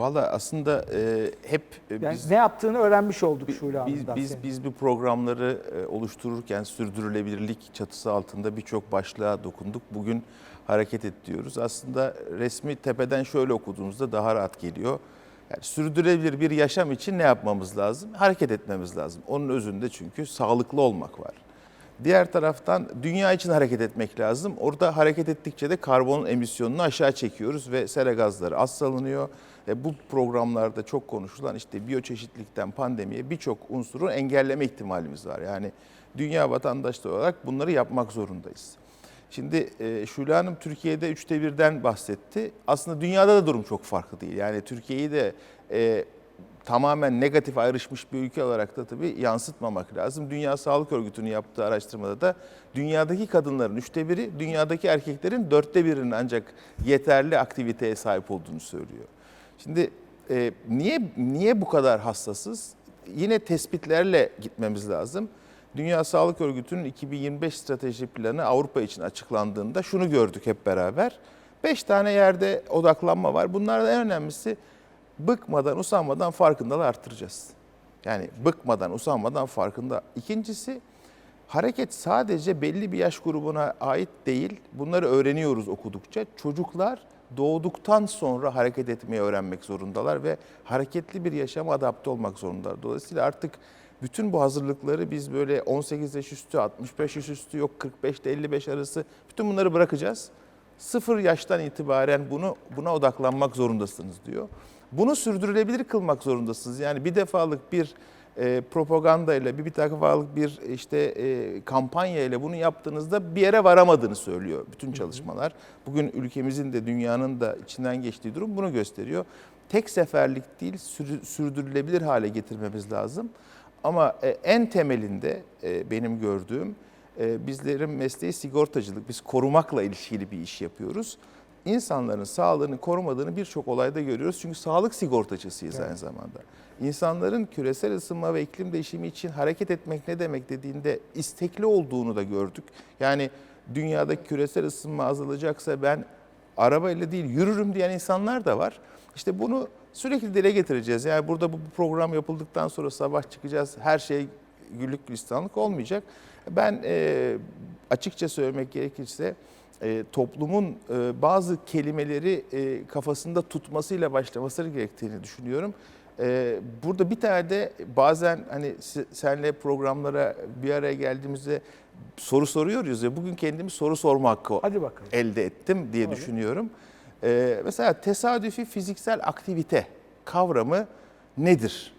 Valla aslında e, hep e, Yani biz ne yaptığını öğrenmiş olduk Şule biz, Hanım'dan. biz, senin. biz bu programları e, oluştururken sürdürülebilirlik çatısı altında birçok başlığa dokunduk. Bugün hareket et diyoruz. Aslında resmi tepeden şöyle okuduğunuzda daha rahat geliyor. Yani sürdürülebilir bir yaşam için ne yapmamız lazım? Hareket etmemiz lazım. Onun özünde çünkü sağlıklı olmak var. Diğer taraftan dünya için hareket etmek lazım. Orada hareket ettikçe de karbon emisyonunu aşağı çekiyoruz ve sera gazları az salınıyor. E bu programlarda çok konuşulan işte biyoçeşitlikten pandemiye birçok unsuru engelleme ihtimalimiz var. Yani dünya vatandaşları olarak bunları yapmak zorundayız. Şimdi e, Şule Hanım Türkiye'de üçte birden bahsetti. Aslında dünyada da durum çok farklı değil. Yani Türkiye'yi de e, tamamen negatif ayrışmış bir ülke olarak da tabii yansıtmamak lazım. Dünya Sağlık Örgütü'nün yaptığı araştırmada da dünyadaki kadınların üçte biri, dünyadaki erkeklerin dörtte birinin ancak yeterli aktiviteye sahip olduğunu söylüyor. Şimdi e, niye niye bu kadar hassasız? Yine tespitlerle gitmemiz lazım. Dünya Sağlık Örgütü'nün 2025 strateji planı Avrupa için açıklandığında şunu gördük hep beraber. Beş tane yerde odaklanma var. Bunlardan en önemlisi bıkmadan, usanmadan farkındalığı arttıracağız. Yani bıkmadan, usanmadan farkında. İkincisi hareket sadece belli bir yaş grubuna ait değil. Bunları öğreniyoruz okudukça. Çocuklar doğduktan sonra hareket etmeyi öğrenmek zorundalar ve hareketli bir yaşama adapte olmak zorundalar. Dolayısıyla artık bütün bu hazırlıkları biz böyle 18 yaş üstü, 65 yaş üstü yok 45 ile 55 arası bütün bunları bırakacağız. Sıfır yaştan itibaren bunu buna odaklanmak zorundasınız diyor. Bunu sürdürülebilir kılmak zorundasınız. Yani bir defalık bir e, propaganda ile bir bir defalık bir işte e, kampanya ile bunu yaptığınızda bir yere varamadığını söylüyor bütün çalışmalar. Bugün ülkemizin de dünyanın da içinden geçtiği durum bunu gösteriyor. Tek seferlik değil sürdürülebilir hale getirmemiz lazım. Ama e, en temelinde e, benim gördüğüm e, bizlerin mesleği sigortacılık. Biz korumakla ilişkili bir iş yapıyoruz. İnsanların sağlığını korumadığını birçok olayda görüyoruz. Çünkü sağlık sigortacısıyız aynı zamanda. İnsanların küresel ısınma ve iklim değişimi için hareket etmek ne demek dediğinde istekli olduğunu da gördük. Yani dünyada küresel ısınma azalacaksa ben arabayla değil yürürüm diyen insanlar da var. İşte bunu sürekli dile getireceğiz. Yani burada bu program yapıldıktan sonra sabah çıkacağız. Her şey güllük gülistanlık olmayacak. Ben e, açıkça söylemek gerekirse e, toplumun e, bazı kelimeleri e, kafasında tutmasıyla başlaması gerektiğini düşünüyorum. E, burada bir tane de bazen hani se- senle programlara bir araya geldiğimizde soru soruyoruz ya bugün kendimi soru sorma hakkı Hadi bakalım. elde ettim diye Tabii. düşünüyorum. Ee, mesela tesadüfi fiziksel aktivite kavramı nedir?